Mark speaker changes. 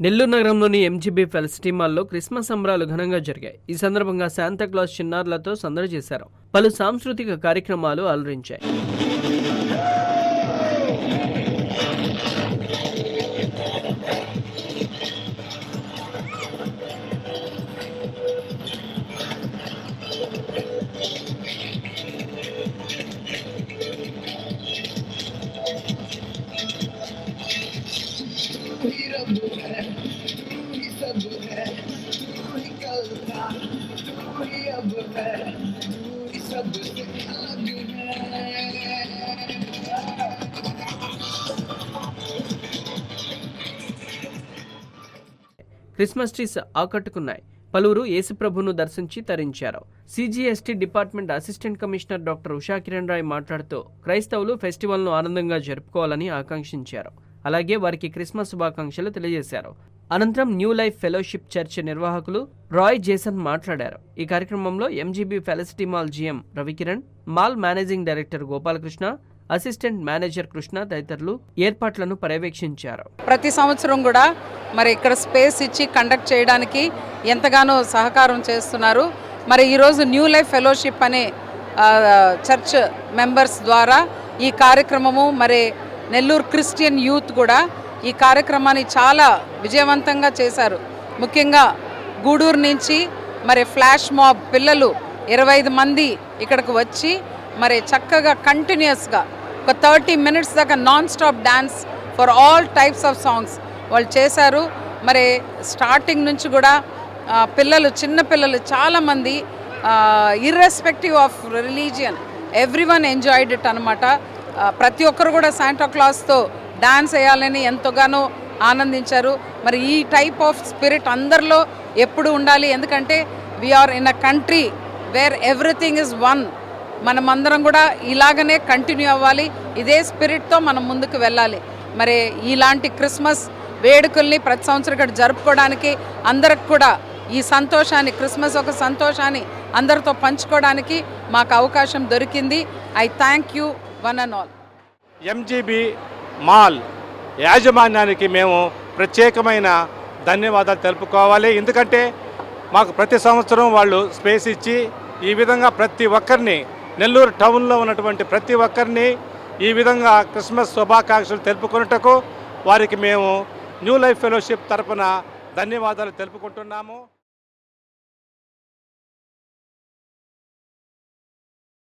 Speaker 1: నెల్లూరు నగరంలోని MGB felicity మాల్లో Christmas సంబరాలు ఘనంగా జరిగాయి. ఈ సందర్భంగా శాంతాక్లాస్ చిన్నారులతో సందడి చేశారు. పలు సాంస్కృతిక కార్యక్రమాలు అలరించాయి.
Speaker 2: तू ही अब है तू ही सबसे अलग है
Speaker 1: క్రిస్మస్ ట్రీస్ ఆకట్టుకున్నాయి పలువురు యేసుప్రభును దర్శించి తరించారు CGST department assistant commissioner doctor Usha Kiran Rai మాట్లాడుతూ క్రైస్తవులు ఫెస్టివల్ను ఆనందంగా జరుపుకోవాలని ఆకాంక్షించారు అలాగే వారికి క్రిస్మస్ శుభాకాంక్షలు తెలియజేశారు. అనంతరం న్యూ లైఫ్ ఫెలోషిప్ చర్చ్ నిర్వాహకులు రాయ్ జేసన్ మాట్లాడారు. ఈ కార్యక్రమంలో MGB Felicity mall GM Ravikiran mall managing director Gopalakrishna assistant manager Krishna తదితరులు ఏర్పాట్లను పర్యవేక్షించారు.
Speaker 3: ప్రతి సంవత్సరం కూడా మరి ఇక్కడ స్పేస్ ఇచ్చి కండక్ట్ చేయడానికి ఎంతగానో సహకారం చేస్తున్నారు. మరి ఈరోజు న్యూ లైఫ్ ఫెలోషిప్ అనే చర్చ్ మెంబర్స్ ద్వారా ఈ కార్యక్రమము మరి నెల్లూరు క్రిస్టియన్ యూత్ కూడా ఈ కార్యక్రమాన్ని చాలా విజయవంతంగా చేశారు. ముఖ్యంగా గూడూరు నుంచి మరి ఫ్లాష్ మాబ్ పిల్లలు ఇరవై ఐదు మంది ఇక్కడికి వచ్చి మరి చక్కగా కంటిన్యూస్గా ఒక థర్టీ మినిట్స్ దాకా non stop dance for all types of songs వాళ్ళు చేశారు. మరి స్టార్టింగ్ నుంచి కూడా పిల్లలు చిన్న పిల్లలు చాలామంది irrespective of religion every one enjoyed it అనమాట ప్రతి ఒక్కరు కూడా శాంటా క్లాస్తో డాన్స్ వేయాలని ఎంతగానో ఆనందించారు. మరి ఈ టైప్ ఆఫ్ స్పిరిట్ అందరిలో ఎప్పుడు ఉండాలి? ఎందుకంటే we are in a country where everything is one మనమందరం కూడా ఇలాగనే కంటిన్యూ అవ్వాలి. ఇదే స్పిరిట్తో మనం ముందుకు వెళ్ళాలి. మరి ఇలాంటి క్రిస్మస్ వేడుకల్ని ప్రతి సంవత్సరం ఇక్కడ జరుపుకోవడానికి అందరికి కూడా ఈ సంతోషాన్ని క్రిస్మస్ ఒక సంతోషాన్ని అందరితో పంచుకోవడానికి మాకు అవకాశం దొరికింది. I thank you one and all.
Speaker 4: MGB mall యాజమాన్యానికి మేము ప్రత్యేకమైన ధన్యవాదాలు తెలుపుకోవాలి. ఎందుకంటే మాకు ప్రతి సంవత్సరం వాళ్ళు స్పేస్ ఇచ్చి ఈ విధంగా ప్రతి ఒక్కరిని నెల్లూరు టౌన్లో ఉన్నటువంటి ప్రతి ఒక్కరిని ఈ విధంగా క్రిస్మస్ శుభాకాంక్షలు తెలుపుకున్నటకు వారికి మేము న్యూ లైఫ్ ఫెలోషిప్ తరపున ధన్యవాదాలు తెలుపుకుంటున్నాము.